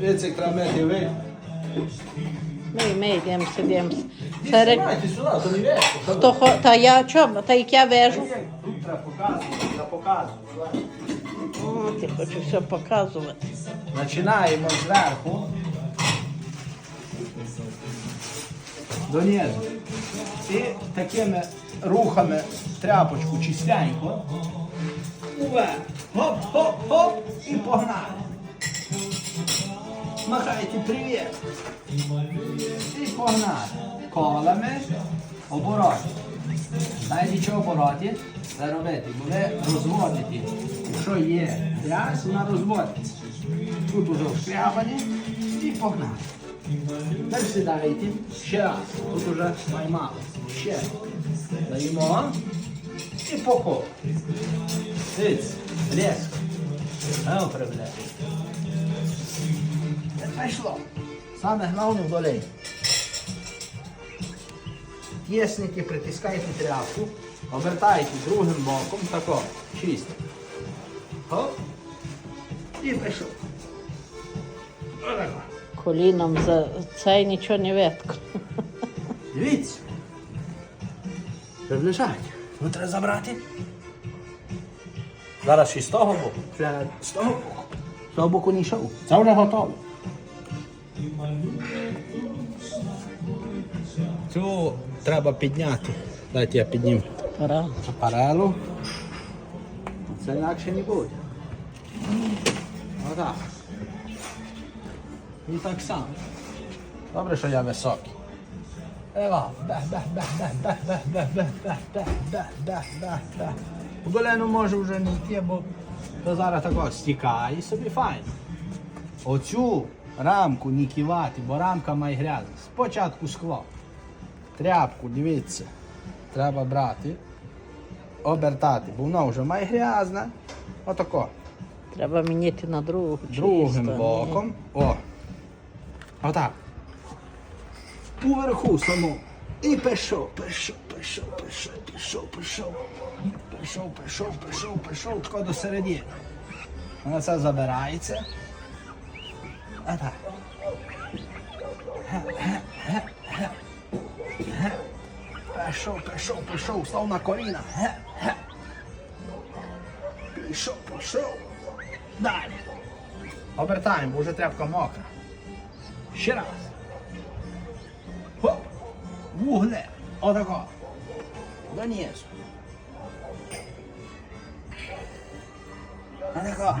Дивіться, як треба мити ви. Ми, ми йдемо, сидимо. Серед... Знімайте сюди, то не вешко. Хто хо... Та я чому? Та як я вежу? Тут треба показувати, треба показувати. О, ти хочу все показувати. Починаємо зверху. Донизу. І такими рухами тряпочку чистенько. Уверх. Хоп-хоп-хоп. І погнали. Махайте привіт. І погнали. Колами. Обороти. Знаєте, що обороти? Це робити, бо ви розводите. Якщо є грязь, вона розводиться. Тут уже вшкрябані і погнали. Тепер сідаєте ще раз. Тут уже маймало. Ще. Даємо. І покоп. Дивіться, різко. Ну, прибля. Пішло. Саме головне в долі. Тісники притискайте тряпку, обертайте другим боком, тако, чисто. Хоп. І пішов. Отако. Коліном за цей нічого не ветко. Дивіться. Приближайте. Ну треба забрати. Зараз ще з того боку. З того боку. З того боку не йшов. Це вже готово. Цю треба підняти. Дайте я підніму апарелу. Це інакше не буде. Отак. І так само. Добре, що я високий. Ева, В долину може вже не йти, бо то зараз тако стікає і собі файно. Оцю рамку не кивати, бо рамка має грязна. Спочатку скло. Тряпку, дивіться, треба брати, обертати, бо вона вже має грязна. Отако. Треба міняти на другу. Другим чисто, боком. О. Отак. Уверху само. І пішов, пішов, пішов, пішов, пішов, пішов. Пішов, пішов, пішов, пішов, тако до середини. Вона це забирається. Ге. Пішов, пішов, пішов, став на коліна. Пішов, пішов. Далі. Обертаємо, бо вже тряпка мокра. Ще раз. Хоп. Вугле. Отако. Донизу. Отако.